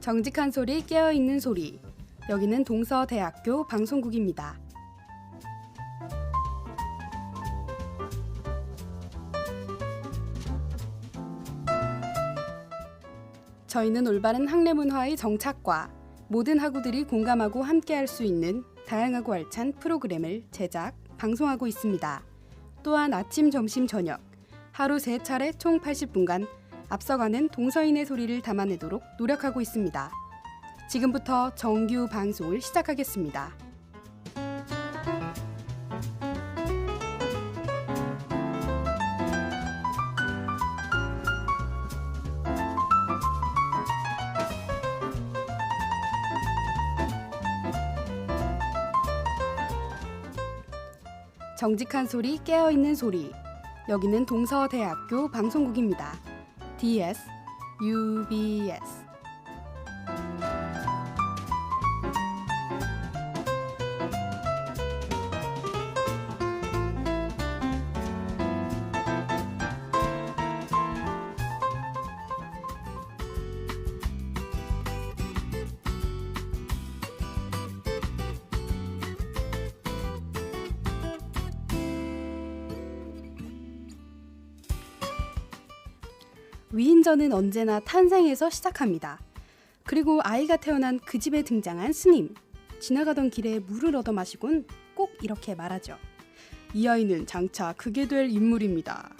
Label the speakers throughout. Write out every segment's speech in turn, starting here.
Speaker 1: 정직한 소리 깨어있는 소리 여기는 동서대학교 방송국입니다. 저희는 올바른 학내 문화의 정착과 모든 학우들이 공감하고 함께할 수 있는 다양하고 알찬 프로그램을 제작, 방송하고 있습니다. 또한 아침, 점심, 저녁 하루 세 차례 총 80분간 앞서가는 동서인의 소리를 담아내도록 노력하고 있습니다. 지금부터 정규 방송을 시작하겠습니다. 정직한 소리, 깨어있는 소리. 여기는 동서대학교 방송국입니다. TS, UBS. 위인전은 언제나 탄생에서 시작합니다. 그리고 아이가 태어난 그 집에 등장한 스님. 지나가던 길에 물을 얻어 마시곤 꼭 이렇게 말하죠. 이 아이는 장차 크게 될 인물입니다.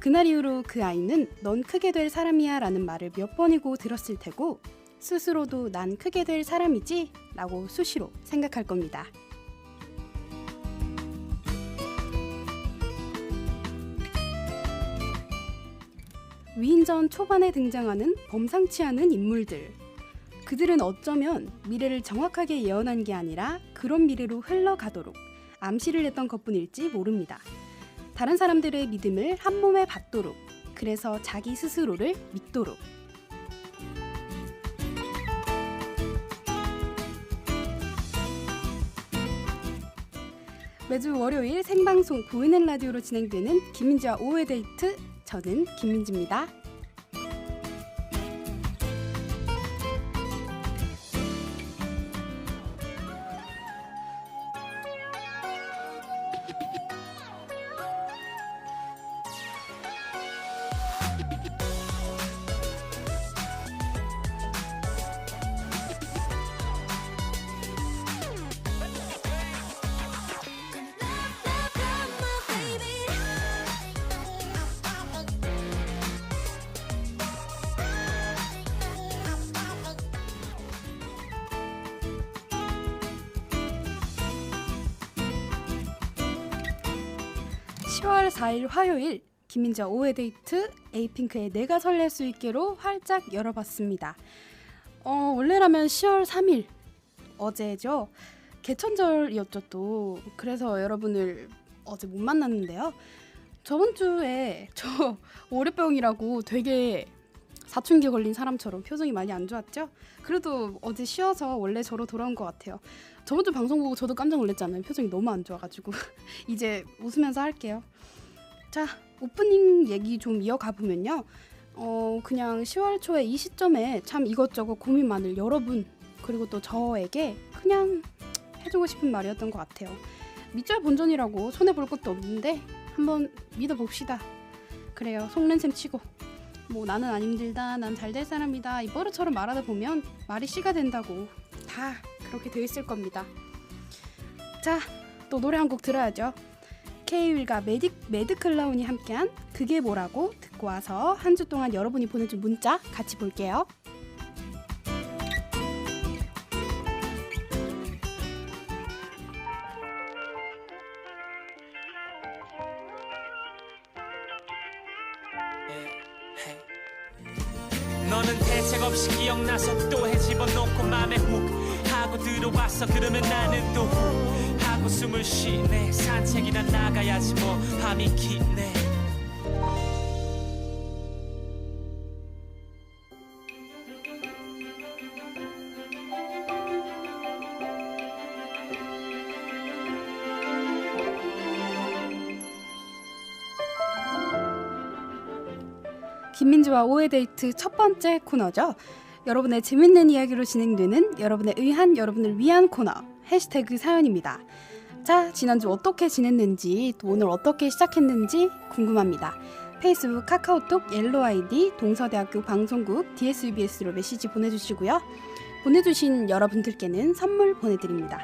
Speaker 1: 그날 이후로 그 아이는 넌 크게 될 사람이야 라는 말을 몇 번이고 들었을 테고 스스로도 난 크게 될 사람이지 라고 수시로 생각할 겁니다. 위인전 초반에 등장하는 범상치 않은 인물들. 그들은 어쩌면 미래를 정확하게 예언한 게 아니라 그런 미래로 흘러가도록 암시를 했던 것뿐일지 모릅니다. 다른 사람들의 믿음을 한 몸에 받도록 그래서 자기 스스로를 믿도록 매주 월요일 생방송 보이는 라디오로 진행되는 김민지와 오후의 데이트 저는 김민지입니다. 10월 4일 화요일 김민자 오후의 데이트 에이핑크의 내가 설렐 수 있게로 활짝 열어봤습니다. 어, 원래라면 10월 3일 어제죠. 개천절이었죠 또. 그래서 여러분을 어제 못 만났는데요. 저번 주에 저 월요병이라고 되게 사춘기 걸린 사람처럼 표정이 많이 안 좋았죠? 그래도 어제 쉬어서 원래 저로 돌아온 것 같아요. 저번 주 방송 보고 저도 깜짝 놀랐잖아요. 표정이 너무 안 좋아가지고 이제 웃으면서 할게요. 자 오프닝 얘기 좀 이어가 보면요. 어 그냥 10월 초에 이 시점에 참 이것저것 고민 많을 여러분 그리고 또 저에게 그냥 해주고 싶은 말이었던 것 같아요. 밑절 본전이라고 손해 볼 것도 없는데 한번 믿어봅시다. 그래요. 속는 셈 치고 뭐 나는 안 힘들다, 난 잘 될 사람이다 이 버릇처럼 말하다 보면 말이 씨가 된다고 다 그렇게 돼 있을 겁니다. 자, 또 노래 한 곡 들어야죠. 매디, 매드클라운이 함께한 그게 뭐라고 듣고 와서 한 주 동안 여러분이 보내준 문자 같이 볼게요.
Speaker 2: 쉬네 산책이나 나가야지 뭐 밤이 기네
Speaker 1: 김민지와 오해 데이트 첫 번째 코너죠. 여러분의 재밌는 이야기로 진행되는 여러분의 의한 여러분을 위한 코너 해시태그 사연입니다. 자, 지난주 어떻게 지냈는지 또 오늘 어떻게 시작했는지 궁금합니다. 페이스북, 카카오톡, 옐로 아이디, 동서대학교 방송국 DSUBS로 메시지 보내주시고요. 보내주신 여러분들께는 선물 보내드립니다.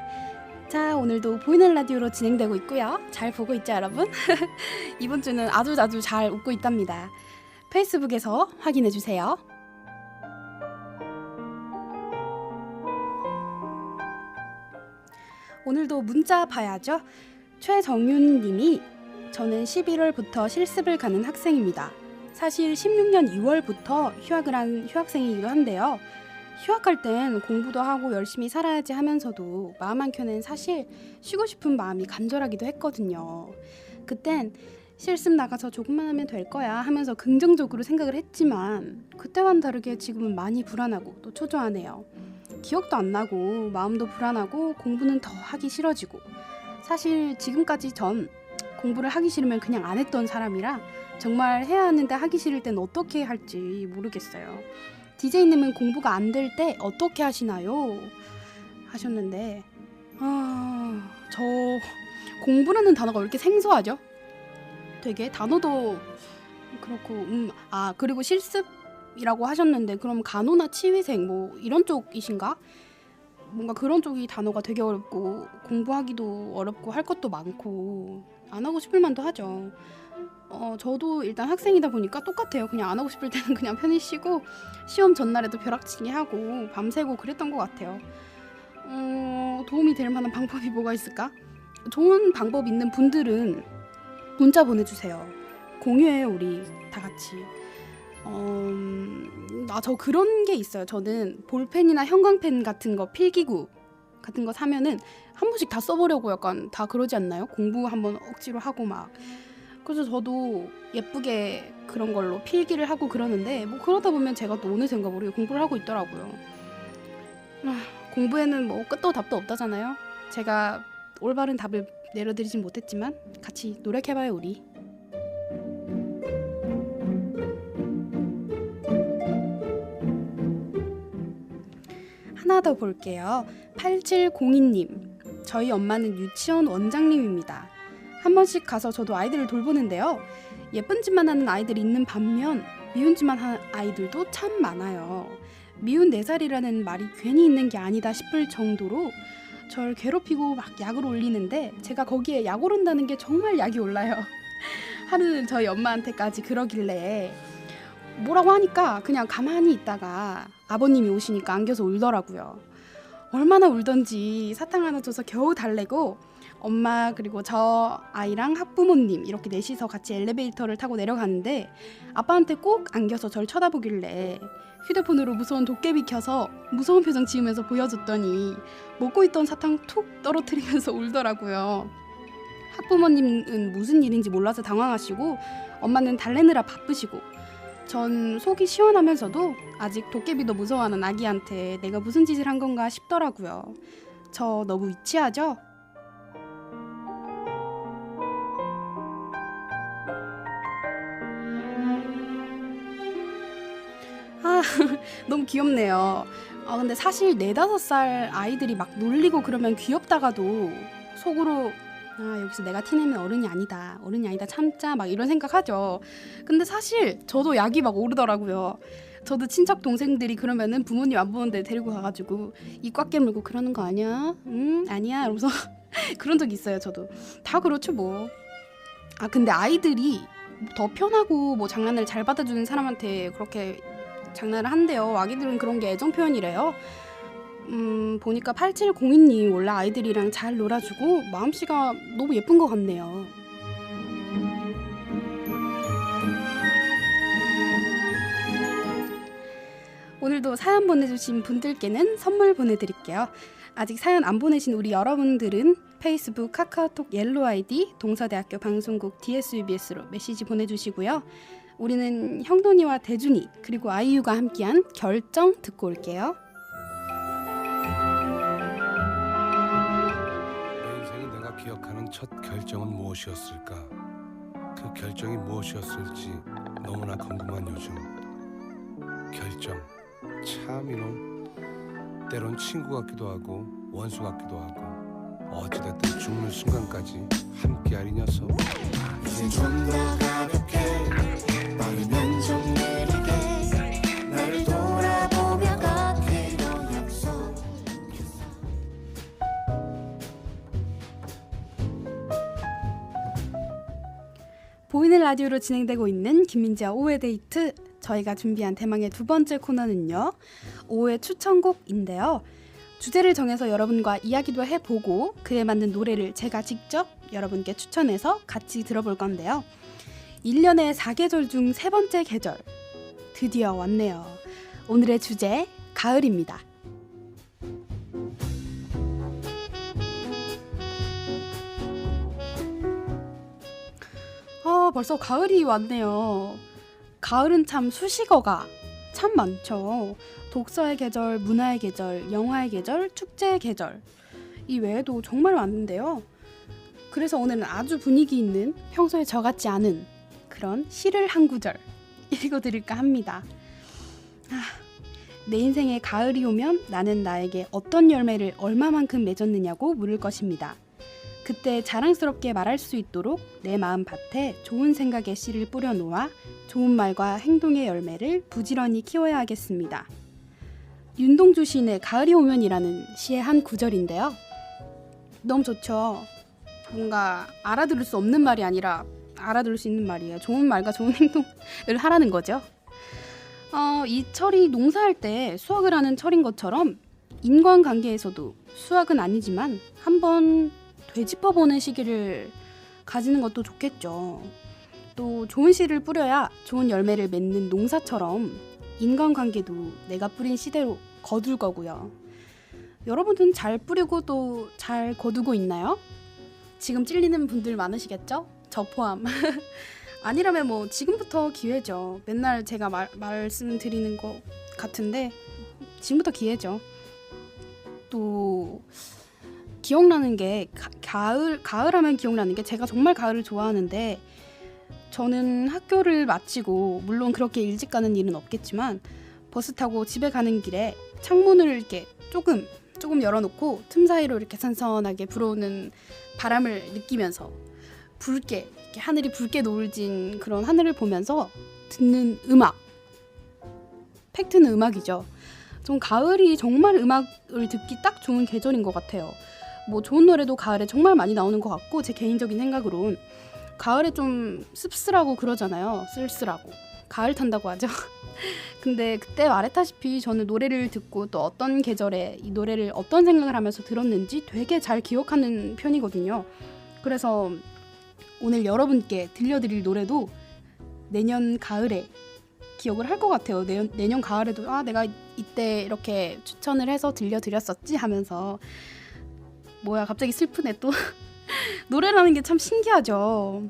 Speaker 1: 자, 오늘도 보이는 라디오로 진행되고 있고요. 잘 보고 있죠, 여러분? 이번 주는 아주 아주 잘 웃고 있답니다. 페이스북에서 확인해 주세요. 오늘도 문자 봐야죠. 최정윤 님이 저는 11월부터 실습을 가는 학생입니다. 사실 16년 2월부터 휴학을 한 휴학생이기도 한데요. 휴학할 땐 공부도 하고 열심히 살아야지 하면서도 마음 한켠엔 사실 쉬고 싶은 마음이 간절하기도 했거든요. 그땐 실습 나가서 조금만 하면 될 거야 하면서 긍정적으로 생각을 했지만 그때와는 다르게 지금은 많이 불안하고 또 초조하네요. 기억도 안 나고 마음도 불안하고 공부는 더 하기 싫어지고 사실 지금까지 전 공부를 하기 싫으면 그냥 안 했던 사람이라 정말 해야 하는데 하기 싫을 땐 어떻게 할지 모르겠어요. DJ님은 공부가 안 될 때 어떻게 하시나요? 하셨는데 아, 저 공부라는 단어가 왜 이렇게 생소하죠? 되게 단어도 그렇고 음, 아 그리고 실습 이라고 하셨는데 그럼 간호나 치위생 뭐 이런 쪽이신가? 뭔가 그런 쪽이 단어가 되게 어렵고 공부하기도 어렵고 할 것도 많고 안 하고 싶을 만도 하죠. 어 저도 일단 학생이다 보니까 똑같아요. 그냥 안 하고 싶을 때는 그냥 편히 쉬고 시험 전날에도 벼락치기 하고 밤새고 그랬던 것 같아요. 어 도움이 될 만한 방법이 뭐가 있을까? 좋은 방법 있는 분들은 문자 보내주세요. 공유해요 우리 다 같이. 어, 아저 그런 게 있어요. 저는 볼펜이나 형광펜 같은 거 필기구 같은 거 사면은 한 번씩 다 써보려고 약간 다 그러지 않나요? 공부 한번 억지로 하고 막. 그래서 저도 예쁘게 그런 걸로 필기를 하고 그러는데 뭐 그러다 보면 제가 또 어느샌가 모르게 공부를 하고 있더라고요. 아, 공부에는 뭐 끝도 답도 없다잖아요. 제가 올바른 답을 내려드리진 못했지만 같이 노력해봐요 우리. 하나 더 볼게요. 8702님. 저희 엄마는 유치원 원장님입니다. 한 번씩 가서 저도 아이들을 돌보는데요. 예쁜 짓만 하는 아이들이 있는 반면 미운 짓만 하는 아이들도 참 많아요. 미운 네 살이라는 말이 괜히 있는 게 아니다 싶을 정도로 절 괴롭히고 막 약을 올리는데 제가 거기에 약 오른다는 게 정말 약이 올라요. 하루는 저희 엄마한테까지 그러길래 뭐라고 하니까 그냥 가만히 있다가 아버님이 오시니까 안겨서 울더라고요. 얼마나 울던지 사탕 하나 줘서 겨우 달래고 엄마 그리고 저 아이랑 학부모님 이렇게 넷이서 같이 엘리베이터를 타고 내려가는데 아빠한테 꼭 안겨서 절 쳐다보길래 휴대폰으로 무서운 도깨비 켜서 무서운 표정 지으면서 보여줬더니 먹고 있던 사탕 툭 떨어뜨리면서 울더라고요. 학부모님은 무슨 일인지 몰라서 당황하시고 엄마는 달래느라 바쁘시고 전 속이 시원하면서도 아직 도깨비도 무서워하는 아기한테 내가 무슨 짓을 한 건가 싶더라고요. 저 너무 유치하죠? 아, 너무 귀엽네요. 아, 근데 사실 네다섯 살 아이들이 막 놀리고 그러면 귀엽다가도 속으로 아, 여기서 내가 티내면 어른이 아니다. 어른이 아니다. 참자. 막 이런 생각하죠. 근데 사실 저도 약이 막 오르더라고요. 저도 친척 동생들이 그러면은 부모님 안 보는데 데리고 가가지고 입꽉 깨물고 그러는 거 아니야? 응? 아니야. 이러면서 그런 적 있어요. 저도 다 그렇죠 뭐. 아 근데 아이들이 더 편하고 뭐 장난을 잘 받아주는 사람한테 그렇게 장난을 한대요. 아기들은 그런 게 애정 표현이래요. 음, 보니까 8702님 원래 아이들이랑 잘 놀아주고 마음씨가 너무 예쁜 것 같네요. 오늘도 사연 보내주신 분들께는 선물 보내드릴게요. 아직 사연 안 보내신 우리 여러분들은 페이스북, 카카오톡, 옐로 아이디, 동서대학교 방송국 DSUBS로 메시지 보내주시고요. 우리는 형돈이와 대준이 그리고 아이유가 함께한 결정 듣고 올게요.
Speaker 3: 첫 결정은 무엇이었을까? 그 결정이 무엇이었을지 너무나 궁금한 요즘. 결정. 참 이놈 때론 친구 같기도 하고 원수 같기도 하고 어찌됐든 죽는 순간까지 함께할 이 녀석
Speaker 4: 이제 좀더 가볍게 빠르면 좀
Speaker 1: 보이는 라디오로 진행되고 있는 김민지와 오후의 데이트 저희가 준비한 대망의 두 번째 코너는요 오후의 추천곡인데요. 주제를 정해서 여러분과 이야기도 해보고 그에 맞는 노래를 제가 직접 여러분께 추천해서 같이 들어볼 건데요. 1년의 4계절 중 세 번째 계절 드디어 왔네요. 오늘의 주제 가을입니다 벌써 가을이 왔네요. 가을은 참 수식어가 참 많죠. 독서의 계절, 문화의 계절, 영화의 계절, 축제의 계절. 이 외에도 정말 많은데요. 그래서 오늘은 아주 분위기 있는 평소에 저같지 않은 그런 시를 한 구절 읽어드릴까 합니다. 아, 내 인생에 가을이 오면 나는 나에게 어떤 열매를 얼마만큼 맺었느냐고 물을 것입니다. 그때 자랑스럽게 말할 수 있도록 내 마음 밭에 좋은 생각의 씨를 뿌려 놓아 좋은 말과 행동의 열매를 부지런히 키워야 하겠습니다. 윤동주 시인의 가을이 오면이라는 시의 한 구절인데요. 너무 좋죠. 뭔가 알아들을 수 없는 말이 아니라 알아들을 수 있는 말이에요. 좋은 말과 좋은 행동을 하라는 거죠. 어, 이 철이 농사할 때 수확을 하는 철인 것처럼 인간관계에서도 수확은 아니지만 한번 되짚어보는 시기를 가지는 것도 좋겠죠. 또 좋은 씨를 뿌려야 좋은 열매를 맺는 농사처럼 인간관계도 내가 뿌린 씨대로 거둘 거고요. 여러분은 잘 뿌리고 또 잘 거두고 있나요? 지금 찔리는 분들 많으시겠죠? 저 포함. 아니라면 뭐 지금부터 기회죠. 맨날 제가 말, 말씀드리는 것 같은데 지금부터 기회죠. 또 기억나는 게 가, 가을 가을 하면 기억나는 게 제가 정말 가을을 좋아하는데 저는 학교를 마치고 물론 그렇게 일찍 가는 일은 없겠지만 버스 타고 집에 가는 길에 창문을 이렇게 조금 조금 열어놓고 틈 사이로 이렇게 선선하게 불어오는 바람을 느끼면서 붉게 이렇게 하늘이 붉게 노을진 그런 하늘을 보면서 듣는 음악 팩트는 음악이죠. 좀 가을이 정말 음악을 듣기 딱 좋은 계절인 것 같아요. 뭐 좋은 노래도 가을에 정말 많이 나오는 것 같고 제 개인적인 생각으론 가을에 좀 씁쓸하고 그러잖아요. 쓸쓸하고 가을 탄다고 하죠. 근데 그때 말했다시피 저는 노래를 듣고 또 어떤 계절에 이 노래를 어떤 생각을 하면서 들었는지 되게 잘 기억하는 편이거든요. 그래서 오늘 여러분께 들려드릴 노래도 내년 가을에 기억을 할 것 같아요. 내년, 내년 가을에도 아 내가 이때 이렇게 추천을 해서 들려드렸었지 하면서 뭐야 갑자기 슬프네 또 노래라는 게 참 신기하죠.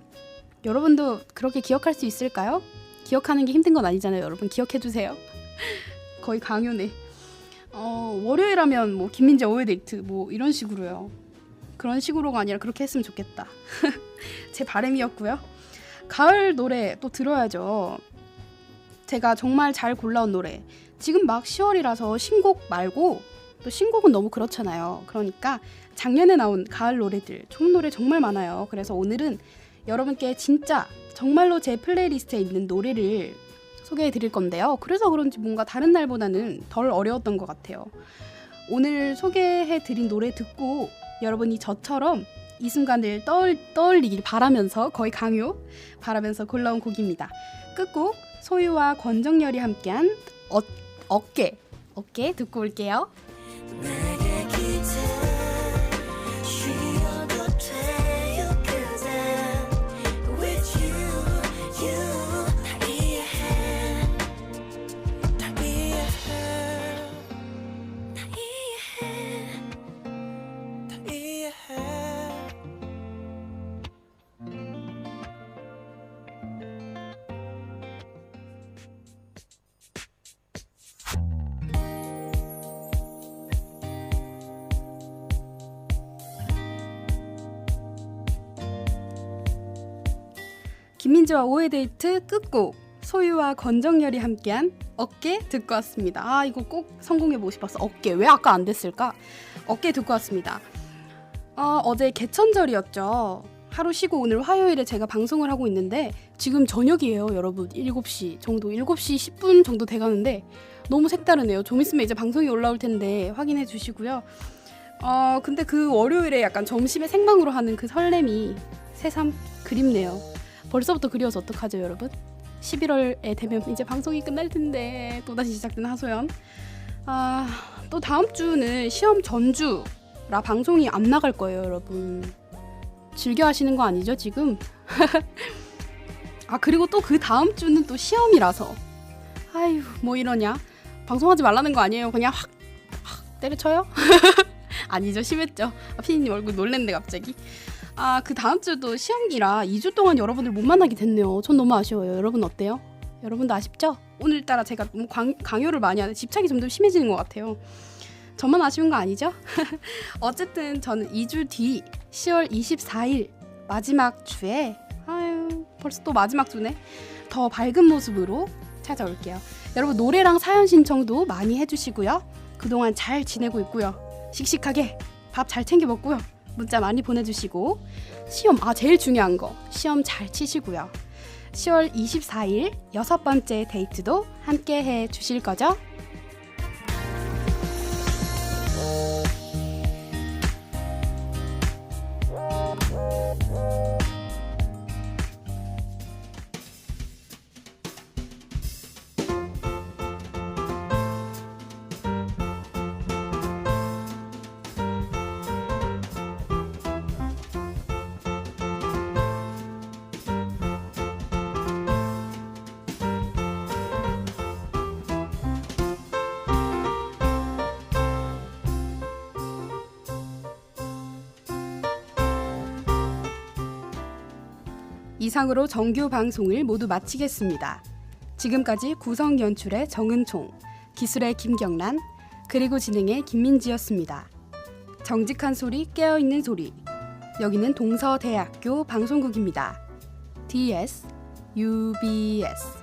Speaker 1: 여러분도 그렇게 기억할 수 있을까요? 기억하는 게 힘든 건 아니잖아요. 여러분 기억해 주세요. 거의 강요네. 어, 월요일 하면 뭐 김민재 오해 데이트 뭐 이런 식으로요. 그런 식으로가 아니라 그렇게 했으면 좋겠다. 제 바람이었고요. 가을 노래 또 들어야죠. 제가 정말 잘 골라온 노래. 지금 막 10월이라서 신곡 말고 또 신곡은 너무 그렇잖아요. 그러니까 작년에 나온 가을 노래들 좋은 노래 정말 많아요. 그래서 오늘은 여러분께 진짜 정말로 제 플레이리스트에 있는 노래를 소개해 드릴 건데요. 그래서 그런지 뭔가 다른 날보다는 덜 어려웠던 것 같아요. 오늘 소개해 드린 노래 듣고 여러분이 저처럼 이 순간을 떠올, 떠올리길 바라면서 거의 강요 바라면서 골라온 곡입니다. 끝곡 소유와 권정열이 함께한 어, 어깨 어깨 듣고 올게요.
Speaker 4: 내
Speaker 1: 김민지와 오해 데이트 끝곡 소유와 권정열이 함께한 어깨 듣고 왔습니다. 아 이거 꼭 성공해 보고 싶었어. 어깨 왜 아까 안 됐을까? 어깨 듣고 왔습니다. 아, 어제 개천절이었죠. 하루 쉬고 오늘 화요일에 제가 방송을 하고 있는데 지금 저녁이에요, 여러분. 7시 정도, 7시 10분 정도 돼 가는데 너무 색다르네요. 좀 있으면 이제 방송이 올라올 텐데 확인해 주시고요. 어, 근데 그 월요일에 약간 점심에 생방으로 하는 그 설렘이 새삼 그립네요. 벌써부터 그리워서 어떡하죠, 여러분? 11월에 되면 이제 방송이 끝날 텐데 또 다시 시작된 하소연. 아, 또 다음 주는 시험 전주라 방송이 안 나갈 거예요, 여러분. 즐겨 하시는 거 아니죠, 지금? 아, 그리고 또 그 다음 주는 또 시험이라서. 아유, 뭐 이러냐? 방송하지 말라는 거 아니에요? 그냥 확, 확 때려쳐요? 아니죠, 심했죠. 아, 피디님 얼굴 놀랬네, 갑자기. 아, 그 다음 주도 시험이라 2주 동안 여러분들 못 만나게 됐네요. 전 너무 아쉬워요. 여러분 어때요? 여러분도 아쉽죠? 오늘따라 제가 너무 광, 강요를 많이 하는 집착이 점점 심해지는 것 같아요. 저만 아쉬운 거 아니죠? 어쨌든 저는 2주 뒤 10월 24일 마지막 주에 아유 벌써 또 마지막 주네. 더 밝은 모습으로 찾아올게요. 여러분 노래랑 사연 신청도 많이 해주시고요. 그동안 잘 지내고 있고요. 씩씩하게 밥 잘 챙겨 먹고요. 문자 많이 보내주시고 시험 아 제일 중요한 거 시험 잘 치시고요. 10월 24일 여섯 번째 데이트도 함께 해 주실 거죠? 이상으로 정규 방송을 모두 마치겠습니다. 지금까지 구성 연출의 정은총, 기술의 김경란, 그리고 진행의 김민지였습니다. 정직한 소리, 깨어있는 소리. 여기는 동서대학교 방송국입니다. DS, UBS.